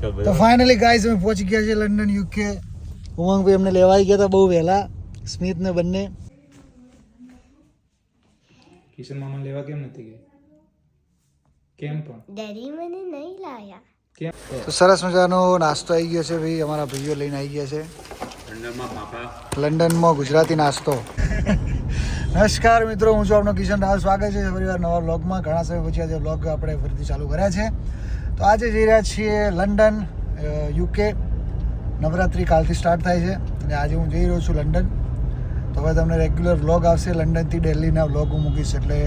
તો finally guys અમે પહોંચી ગયા છે લંડન યુકે ઉમંગભાઈ અમને લેવા આવી ગયા હતા બહુ વહેલા. સ્મિત ને બંને. કિશન મામા લેવા કેમ નથી ગયા? કેમ પણ? ડેડી મને નહીં લાયા. તો સરસ મજાનો નાસ્તો આવી ગયો છે ભાઈ. અમારા ભાઈઓ લઈને આવી ગયા છે. લંડનમાં ગુજરાતી નાસ્તો. નમસ્કાર મિત્રો હું છું આપનો કિશન રાવ. સ્વાગત છે ફરીવાર નવા બ્લોગમાં ઘણા સમય પછી આજે બ્લોગ આપણે ફરીથી ચાલુ કર્યા છે. તો આજે જઈ રહ્યા છીએ લંડન યુકે નવરાત્રિ કાલથી સ્ટાર્ટ થાય છે અને આજે હું જઈ રહ્યો છું લંડન. તો હવે તમને રેગ્યુલર વ્લોગ આવશે લંડનથી દિલ્હીના વ્લોગ હું મૂકીશ એટલે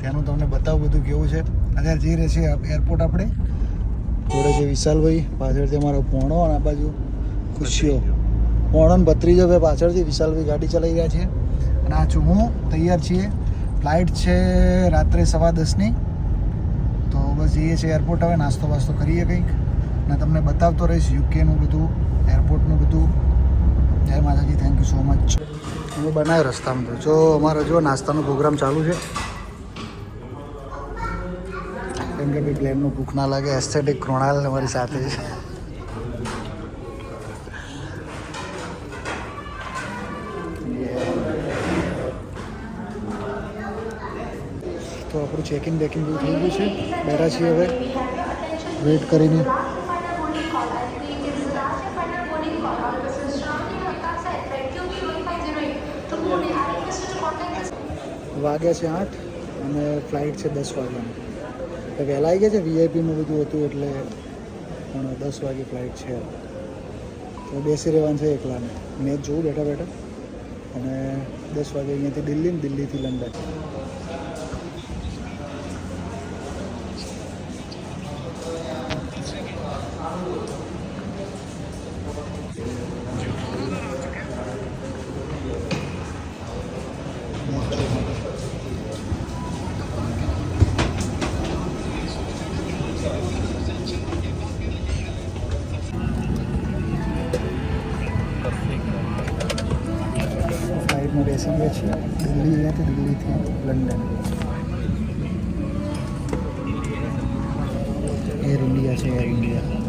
ત્યાંનું તમને બતાવું બધું કેવું છે. અત્યારે જઈ રહ્યા છીએ એરપોર્ટ આપણે. જોડે છે વિશાલભાઈ પાછળથી અમારો પોણો અને આ બાજુ ખુશીઓ. પોણો ને ભત્રીજો ભાઈ પાછળથી વિશાલભાઈ ગાડી ચલાવી રહ્યા છે. અને આ છું હું તૈયાર છીએ. ફ્લાઇટ છે રાત્રે સવા દસની. તો બસ જઈએ છીએ એરપોર્ટ હવે, નાસ્તો વાસ્તો કરીએ કંઈક. અને તમને બતાવતો રહીશ યુકેનું બધું એરપોર્ટનું બધું. જય માતાજી થેન્ક યુ સો મચ હું બનાવ્યો રસ્તામાં તો. જો અમારો જો નાસ્તાનો પ્રોગ્રામ ચાલુ છે. કેમ કે ભાઈ પ્લેનનું ભૂખ ના લાગે એસ્થેટિક કૃણાલ અમારી સાથે છે. તો આપણું ચેકિંગ બેકિંગ બધું થઈ ગયું છે. બેઠા છીએ હવે. વેઇટ કરીને. વાગ્યા છે આઠ અને ફ્લાઇટ છે દસ વાગ્યાની. તો વહેલા આવી ગયા છે? વીઆઈપીમાં બધું હતું એટલે પણ દસ વાગે ફ્લાઇટ છે. તો બેસી રહેવાનું છે એકલાને. મેચ જોઉં બેઠા બેઠા અને દસ વાગે અહીંયાથી દિલ્હી દિલ્હીથી લંડન. ફ્લાઇટમાં દિલ્હી ગયા હતા દિલ્હીથી લંડન. એર ઇન્ડિયા છે એર ઇન્ડિયા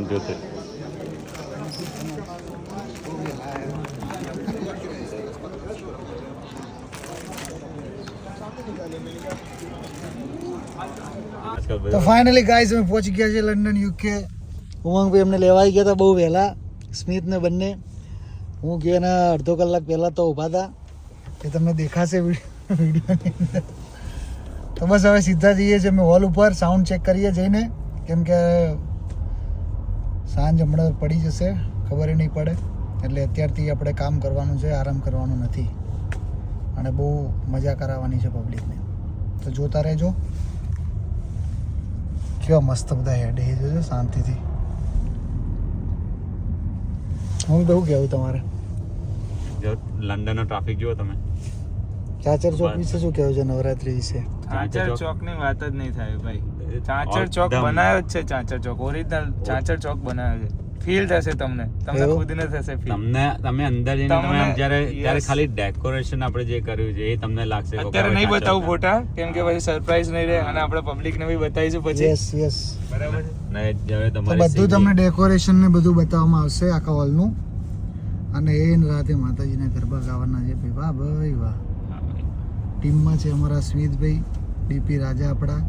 પંચોતેર તો ફાઇનલી ગાઈઝ અમે પહોંચી ગયા છે લંડન યુકે ઉમંગભાઈ અમને લેવા આવી ગયા હતા બહુ વહેલા સ્મિતને બંને. હું ગયો એના અડધો કલાક પહેલાં તો ઊભા હતા. એ તમને દેખાશે વિડીયોની અંદર. તો બસ હવે સીધા જઈએ છીએ અમે હોલ ઉપર સાઉન્ડ ચેક કરીએ જઈને. કેમ કે સાંજ હમણાં પડી જશે ખબર નહીં પડે. એટલે અત્યારથી આપણે કામ કરવાનું છે આરામ કરવાનું નથી. અને બહુ મજા કરાવવાની છે પબ્લિકને તો જોતા રહેજો. કેવા મસ્ત બધા હેડ એ જોજો શાંતિથી. હું કેવું કહેવું તમારે. જો લંડનનો ટ્રાફિક જુઓ તમે. ચાચર ચોક વિશે શું કહેવું છે નવરાત્રી વિશે? ચાચર ચોક. ચોક વાત જ નહીં થાય ભાઈ. ચાચર ચોક બનાવ્યો જ છે ચાચર ચોક. ઓરિજિનલ ચાચર ચોક બનાવ્યો છે. ફીલ થશે તમને. તમને? ખુદને થશે ફીલ તમને તમે અંદર જઈને તમે આમ જ્યારે ત્યારે ખાલી ડેકોરેશન આપણે જે કર્યું છે એ તમને લાગશે અત્યારે નહીં બતાવું ફોટા કેમ કે પછી સરપ્રાઈઝ નહીં રહે અને આપણે પબ્લિક ને બી બતાવીશું પછી. યસ યસ બરાબર હવે તો બધું તમને ડેકોરેશન ને બધું બતાવવામાં આવશે આખા હોલનું અને એ રાતે માતાજીના ગરબા ગાવાના છે. ભાઈ વાહ. ભાઈ. વાહ ટીમમાં છે અમારા સ્મિતભાઈ ડીપી રાજા આપણા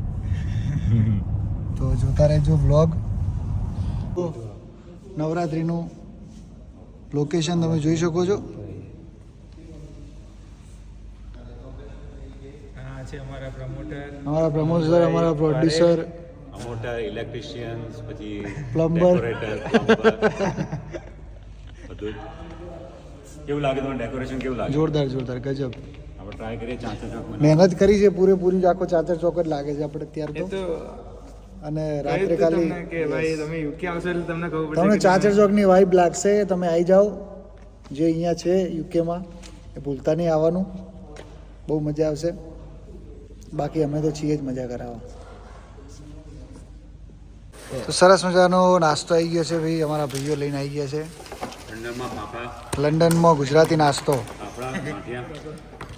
તો જોતા રહેજો વ્લોગ નવરાત્રિનું લોકેશન તમે જોઈ શકો છો. અમારા પ્રમોટર અમારા પ્રમોટર અમારા પ્રોડ્યુસર મોટા ઇલેક્ટ્રિશિયન્સ પછી પ્લમ્બર કેવું લાગે તમને? ડેકોરેશન કેવું લાગે? જોરદાર જોરદાર. ગજબ. આપણે ટ્રાય કરીએ ચાચર ચોક મહેનત કરી છે પૂરેપૂરી આખો ચાચર જ લાગે છે આપણે અત્યારે એ તો અને રાત્રે ખાલી તમને કે ભાઈ તમે યુકે આવશો એટલે તમને ખબર પડશે તમને ચાચર ચોકની વાઇબ લાગશે તમે આવી જાઓ. જે અહીંયા છે યુકેમાં એ ભૂલતા નહીં આવવાનું. બહુ મજા આવશે. બાકી અમે તો છીએ જ મજા કરાવવા. તો સરસ મજાનો નાસ્તો આવી ગયો છે ભાઈ અમારા ભાઈઓ લઈને આવી ગયા છે. લંડનમાં ગુજરાતી નાસ્તો.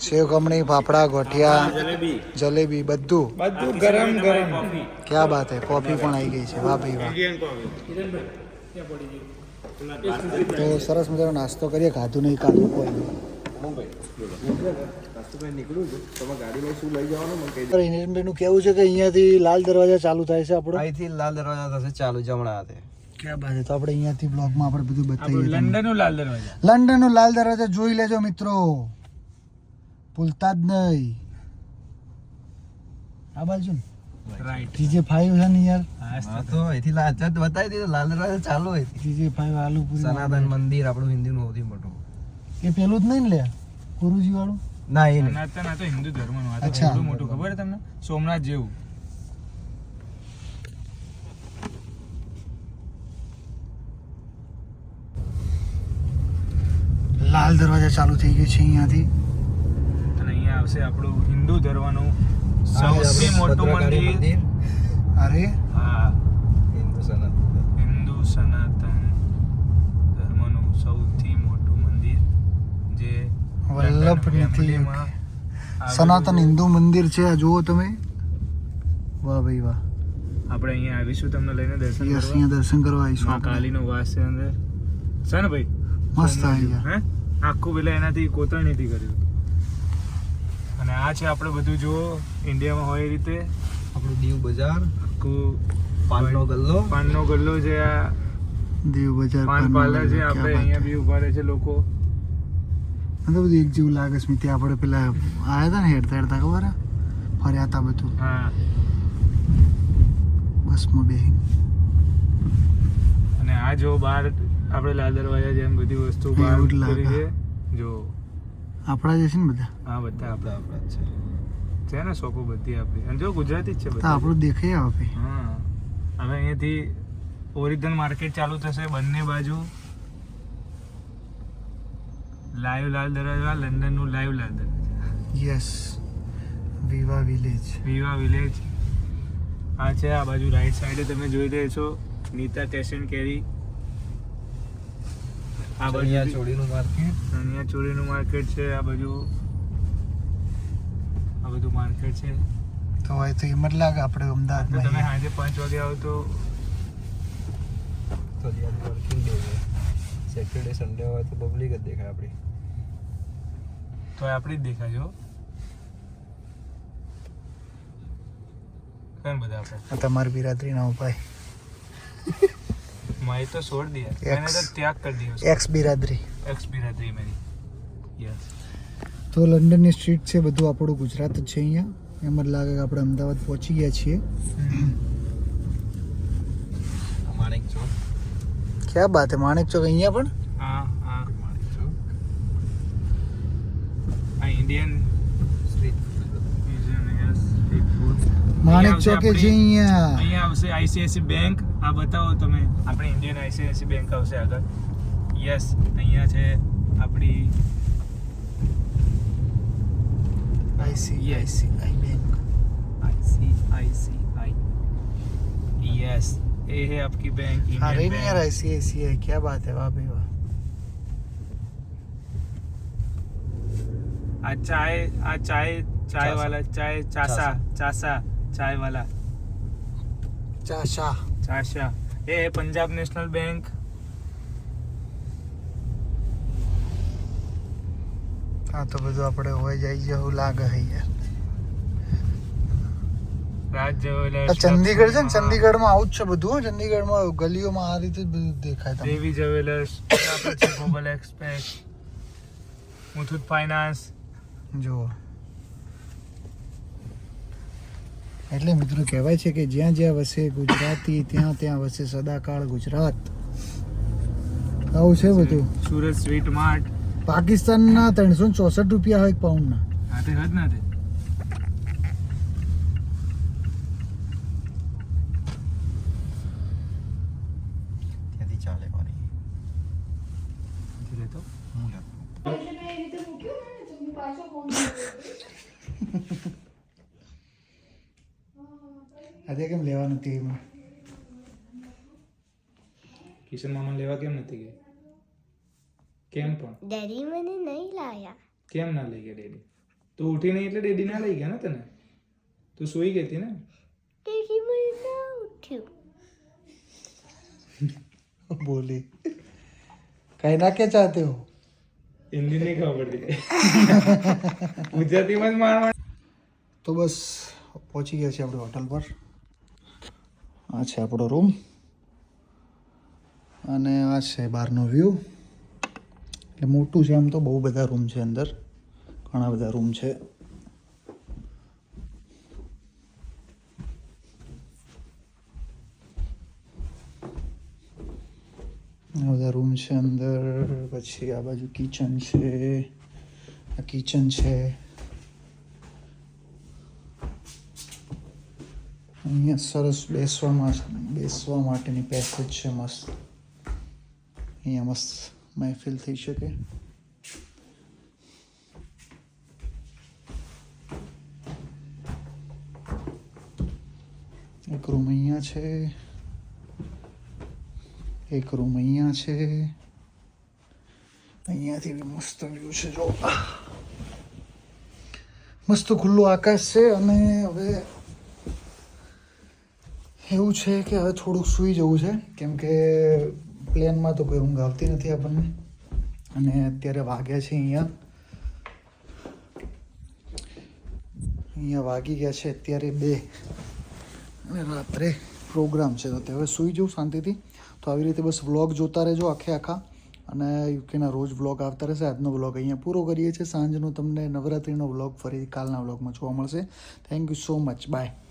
સેવ ખમણી ફાફડા ગોઠિયા જલેબી. બધું. બધું ગરમ ગરમ. ક્યાં બાત હે? કોફી પણ આવી ગઈ છે. વાહ ભાઈ વાહ. તો સરસ મજાનો નાસ્તો કરીએ ખાધું નહીં ખાધું કોઈ હિરેનભાઈનું કેવું છે કે અહીંયાથી લાલ દરવાજા ચાલુ થાય છે આપણો? અહીંથી લાલ દરવાજા થશે ચાલુ જમણા હાથે ક્યાં બાત તો આપણે અહીંયાથી બ્લોગમાં આપણે બધું બતાવીએ તમને. લંડનનું લાલ દરવાજા. લંડનનો લાલ દરવાજા જોઈ લેજો મિત્રો. ભૂલતા જ નહીં. આ બાજુ ને રાઈટ જીજે ફાઈવ છે ને યાર. હા તો લાલ ચત બતાવી દીધું લાલ દરવાજા ચાલુ અહીંથી જીજે ફાઈવ આલુપુરી સનાતન મંદિર આપણું હિન્દુનું સૌથી મોટું. એ પેલું જ નહીં ને લે? ગુરુજી વાળું ના એ સનાતન આ તો હિન્દુ ધર્મનું આ તો અચ્છા. મોટું ખબર છે તમને? સોમનાથ જેવું. લાલ દરવાજા ચાલુ થઈ ગયો છે અહીંયાથી. આવશે આપણું હિન્દુ ધર્મનું સૌથી મોટું મંદિર. અરે? હા. હિન્દુ સનાતન હિન્દુ સનાતન ધર્મનું સૌથી મોટું મંદિર જે વલ્લભ લંડન નીતિ વેમ્બલીમાં આવેલું સનાતન હિન્દુ મંદિર છે. આ જુઓ તમે. વાહ ભાઈ વાહ. આપણે અહીંયા આવીશું તમને લઈને દર્શન કરવા. અહીંયા દર્શન કરવા આવીશું માં કાલીનો વાસ છે અંદર. છે ને ભાઈ? મસ્ત આવી જેવું, હે? આખું પેલા એનાથી કોતરણીથી કર્યું. અને આ છે આપણે બધું જો ઇન્ડિયામાં હોય એ રીતે. આપણું દીવ બજાર આખું પાનનો ગલ્લો. પાનનો ગલ્લો છે આ દેવ બજાર પાન પાર્લર છે આપણે અહીંયા બી ઊભા રહે છે લોકો. મને બધું એક જેવું લાગે સ્મિતિ. આપણે પેલા આવ્યા હતા ને હેડતા હેડતા ખબર ફર્યા હતા બધું. હા. બસમાં બેહીને. અને આ જો બહાર આપણે લાલ દરવાજા જેમ બધી વસ્તુ બહાર જ છે. જો. આપણા જે છે ને બધા? આ બધા આપણા આપણા જ છે. છે ને શોપો બધી આપણી. અને જો ગુજરાતી જ છે બધા. આપણું દેખાય આપે હા. હવે અહીંયાથી ઓરિજિનલ માર્કેટ ચાલુ થશે બંને બાજુ. લાઈવ લાલ દરવાજા લંડનનું live Lal Darwaja. Yes. Viva village. Viva village. આ છે આ બાજુ રાઈટ સાઈડે તમે જોઈ રહ્યા છો. નીતા ટેશન કેરી. આ બાજુ ચોરીનું માર્કેટ ચણિયા ચોરીનું માર્કેટ છે આ બાજુ આ બધું માર્કેટ છે. તો હોય તો લાગે આપણે અમદાવાદમાં તમે સાંજે પાંચ વાગે આવો તો તો વર્કિંગ ડે સેટરડે સન્ડે હોય તો પબ્લિક જ દેખાય આપણી. તો આપણી જ દેખાજો કેમ બધા આપણે? તમારી બિરાદરીના ઉપાય. मैं तो छोड़ दिया मैंने तो त्याग कर दिया उसको એક્સ બિરાદરી एक्स बिरादरी मेरी यस તો લંડનની સ્ટ્રીટ છે બધું આપણું ગુજરાત જ છે અહીંયા એમ જ લાગે કે આપણે અમદાવાદ પહોંચી ગયા છીએ માણેક ચોક ક્યાં બાત હે માણેક ચોક અહીંયા પણ હા હા આ Indian street street food Manek ચોકે છે અહીંયા અહીંયા આવશે આઈસીઆઈસી બેંક આ બતાવો તમે આપણી ઇન્ડિયન આઈસીઆઈસી બેંક આવશે આગળ યસ અહીંયા છે આપણી આઈસીઆઈસીઆઈ બેંક आईसीआईसीआई यस ये है आपकी बैंक हाँ इंडियन रही नहीं यार बैंक आईसीआईसीआई क्या बात है वाह भाई वाह आ चाय आ चाय चाय चासा। वाला चाय चासा चासा चाय वाला ચાશા એ પંજાબ નેશનલ બેંક. આ તો બધું આપણે હોય જાય જેવું લાગે છે યાર. ચંદીગઢ છે ને ચંદીગઢમાં આવું જ છે બધું ચંદીગઢમાં ગલીઓમાં આ રીતે બધું દેખાય તમને. Devi jewellers Global Express Muthoot Finance જુઓ. એટલે મિત્રો કહેવાય છે કે જ્યાં જ્યાં વસે ગુજરાતી ત્યાં ત્યાં વસે સદાકાળ ગુજરાત. આવું છે બધું? Surat sweet mart. પાકિસ્તાનના ત્રણસો ચોસઠ રૂપિયા હોય પાઉન્ડના હાથે જ ના આજે કેમ લેવા નથી એમાં કિશન મામા લેવા કેમ નથી ગઈ કેમ પણ ડેડી મને નહીં લાયા કેમ ના લઈ ગયા ડેડી તું ઉઠી નહીં એટલે ડેડી ના લઈ ગયા ને તને તું સૂઈ ગઈ હતી ને ડેડી મને ના ઉઠ્યું બોલી કઈ ના કે ચાહતે હો હિન્દી નહીં ખબર પડતી ગુજરાતીમાં જ માણવા તો બસ પહોંચી ગયા છે આપણે હોટલ પર આ છે આપણો રૂમ અને આ છે બહારનો વ્યૂ એટલે મોટું છે આમ તો બહુ બધા રૂમ છે અંદર. ઘણા બધા રૂમ છે. બધા રૂમ છે અંદર. પછી આ બાજુ કિચન છે. આ કિચન છે. અહીંયા સરસ બેસવામાં બેસવા માટેની પેસેજ છે મસ્ત. અહીંયા મસ્ત મહેફિલ થઈ શકે. એક રૂમ અહીંયા છે. એક રૂમ અહીંયા છે. અહીંયાથી બી મસ્ત વ્યૂ છે, જો. મસ્ત ખુલ્લું આકાશ છે અને હવે એવું છે કે હવે થોડુંક સૂઈ જવું છે. કેમ કે પ્લેનમાં તો કોઈ ઊંઘ આવતી નથી આપણને. અને અત્યારે વાગ્યા છે અહીંયા. અહીંયા વાગી ગયા છે અત્યારે બે. અને રાત્રે પ્રોગ્રામ છે. તો હવે સૂઈ જવું શાંતિથી. તો આવી રીતે બસ વ્લોગ જોતા રહેજો આખે આખા. અને યુકેના રોજ વ્લોગ આવતા રહેશે. આજનો વ્લોગ અહીંયા પૂરો કરીએ છીએ. સાંજનો તમને નવરાત્રિનો વ્લોગ ફરી કાલના વ્લોગમાં જોવા મળશે. Thank you so much bye